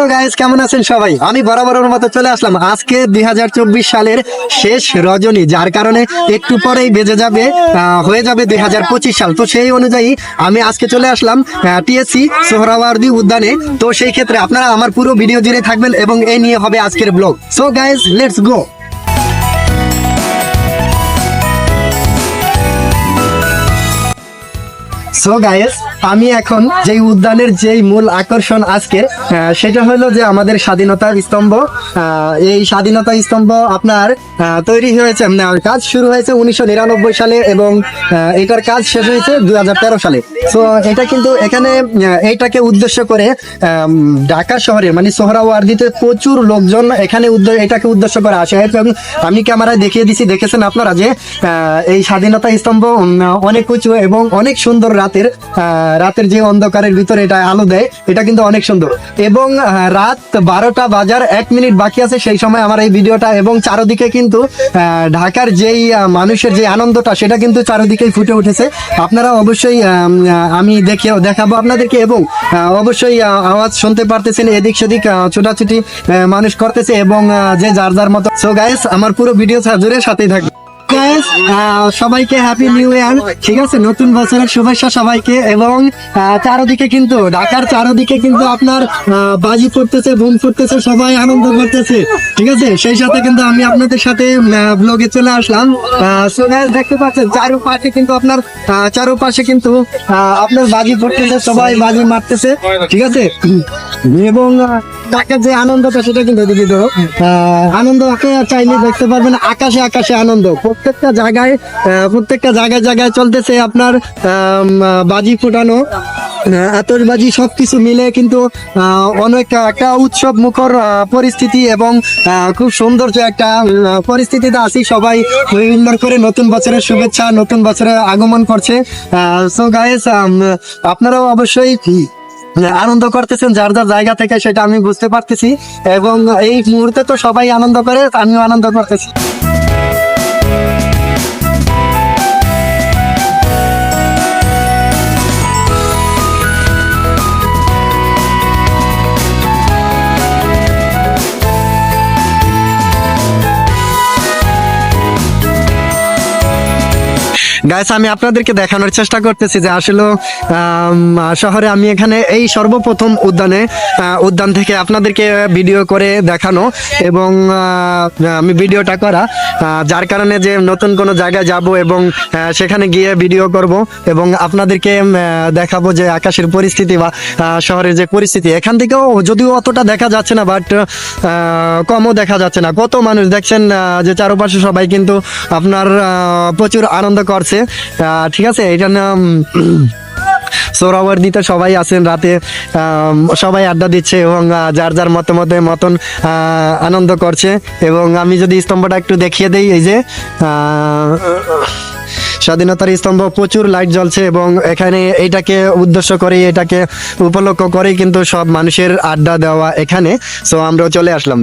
তো গাইস কেমন আছেন সবাই? আমি বরাবরের মতো চলে আসলাম। আজকে দুই সালের শেষ রজনী, যার কারণে একটু পরেই বেজে যাবে হয়ে যাবে দুই সাল। তো সেই অনুযায়ী আমি আজকে চলে আসলাম টিএসসি সোহরাওয়ার্দি উদ্যানে। তো সেই ক্ষেত্রে আপনারা আমার পুরো ভিডিও জুড়ে থাকবেন এবং এই নিয়ে হবে আজকের blog. So guys let's go so guys আমি এখন যেই উদ্যানের যেই মূল আকর্ষণ আজকের সেটা হলো যে আমাদের স্বাধীনতার স্তম্ভ। এই স্বাধীনতা স্তম্ভ আপনার তৈরি হয়েছে কাজ শুরু হয়েছে উনিশশো নিরানব্বই সালে এবং এটার কাজ শেষ হয়েছে দুই হাজার তেরো সালে। সো এটা কিন্তু এখানে এইটাকে উদ্দেশ্য করে ঢাকা শহরে মানে সোহরাওয়ার্দিতে প্রচুর লোকজন এখানে এটাকে উদ্দেশ্য করে আসে। এবং আমি ক্যামেরায় দেখিয়ে দিছি দেখেছেন আপনারা যে এই স্বাধীনতা স্তম্ভ অনেক উঁচু এবং অনেক সুন্দর রাতের আহ, রাতের যে অন্ধকারের ভিতরে এটা আলো দেয়, এটা কিন্তু অনেক সুন্দর। এবং রাত বারোটা বাজার এক মিনিট বাকি আছে, সেই সময় আমার এই ভিডিওটা এবং চারদিকে কিন্তু ঢাকার যেই মানুষের যে আনন্দটা, সেটা কিন্তু চারদিকেই ফুটে উঠেছে। আপনারা অবশ্যই, আমি দেখে দেখাবো আপনাদেরকে এবং অবশ্যই আওয়াজ শুনতে পারতেছেন, এদিক সেদিক ছোটাছুটি মানুষ করতেছে এবং যে যার যার মতো। সো গাইস আমার পুরো ভিডিও জুড়ে সাথেই থাকবে। আহ, সবাইকে হ্যাপি নিউ ইয়ার ঠিক আছে নতুন বছরের শুভেচ্ছা সবাইকে এবং চারদিকে কিন্তু ঢাকার চারদিকে কিন্তু আপনার বাজি ফুটতেছে বুম ফুটতেছে সবাই আনন্দ করতেছে। ঠিক আছে সেই সাথে কিন্তু আমি আপনাদের সাথে ব্লগে চলে আসলাম। গাইস দেখতে পাচ্ছেন চারপাশে কিন্তু আপনার চারপাশে কিন্তু আপনার বাজি ফুটতেছে সবাই বাজি মারতেছে। ঠিক আছে? এবং আহ, যে আনন্দটা সেটা কিন্তু তো আনন্দ চাইলে দেখতে পারবেন আকাশে আকাশে আনন্দ। প্রত্যেকটা জায়গায় প্রত্যেকটা জায়গায় জায়গায় চলতেছে আপনার বাজি ফুটানো। আতশবাজি সবকিছু মিলে কিন্তু অনেক একটা উৎসব মুখর পরিস্থিতি এবং খুব সৌন্দর্য একটা পরিস্থিতিতে আছি সবাই। সুন্দর করে নতুন বছরের শুভেচ্ছা নতুন বছরের আগমন করছে। সো গাইস আপনারাও অবশ্যই আনন্দ করতেছেন, যার যার জায়গা থেকে সেটা আমি বুঝতে পারতেছি। এবং এই মুহূর্তে তো সবাই আনন্দ করে, আমিও আনন্দ করতেছি। গাইস আমি আপনাদেরকে দেখানোর চেষ্টা করতেছি যে আসলে শহরে আমি এখানে এই সর্বপ্রথম উদ্যানে উদ্যান থেকে আপনাদেরকে ভিডিও করে দেখানো এবং আমি ভিডিওটা করা যার কারণে যে নতুন কোনো জায়গায় যাব এবং সেখানে গিয়ে ভিডিও করব এবং আপনাদেরকে দেখাবো যে আকাশের পরিস্থিতি বা শহরের যে পরিস্থিতি। এখান থেকেও যদিও অতটা দেখা যাচ্ছে না বাট কমও দেখা যাচ্ছে না। কত মানুষ দেখছেন যে চারপাশে সবাই কিন্তু আপনার প্রচুর আনন্দ করছে। আহ, ঠিক আছে এটা নাম সোহরাওয়ার্দিতে সবাই আছেন রাতে। সবাই আড্ডা দিচ্ছে এবং যার যার মতামতে মতন আনন্দ করছে। এবং আমি যদি স্তম্ভটা একটু দেখিয়ে দেই এই যে স্বাধীনতার স্তম্ভ প্রচুর লাইট জ্বলছে এবং এখানে এটাকে উদ্দেশ্য করে এটাকে উপলক্ষ করেই কিন্তু সব মানুষের আড্ডা দেওয়া এখানে। সো আমরাও চলে আসলাম।